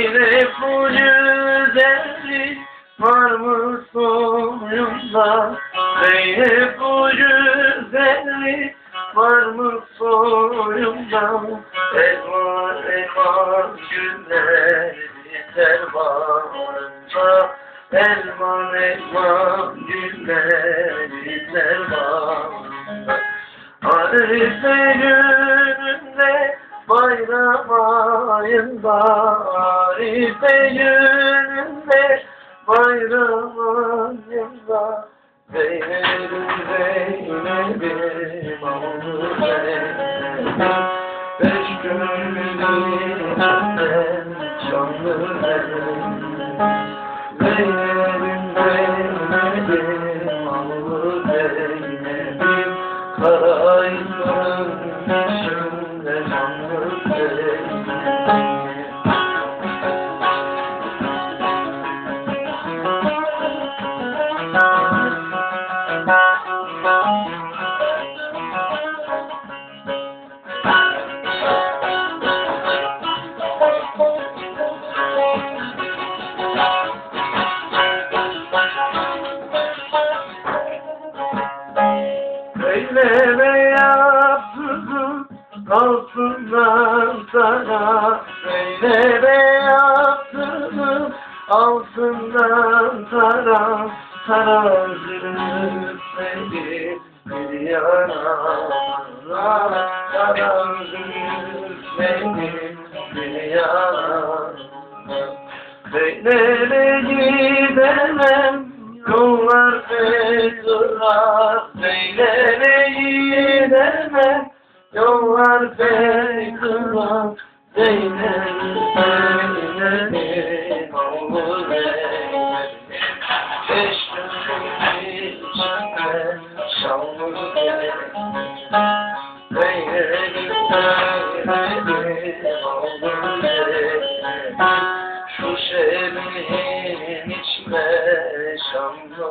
Yine bu güzeli var mı sonunda? Yine bu güzeli var mı sonunda? Elvan elvan günleri dermanında Elvan elvan günleri dermanında Arife gününde bayrama ayında Arife gününde bayram ayında Zeynep'im Zeynep'im oldu Zeynep'im Beş gönlümden canlı Zeynep'im Zeynep'im Zeynep'im oldu Zeynep'im Zeynep'e yaptırdım altından sana. Zeynep'e yaptırdım altından sana. Sana zülfleri bir yana Sana zülfleri bir yana Zeynep'e gidemem. Yollar feyzura Zeynep'e Yollar feyzura Zeynep, Zeynep'im oğlu Zeynep gözüm içinde şanlı Zeynep Zeynep'im oğlu Zeynep Şu şehrin içme şanlı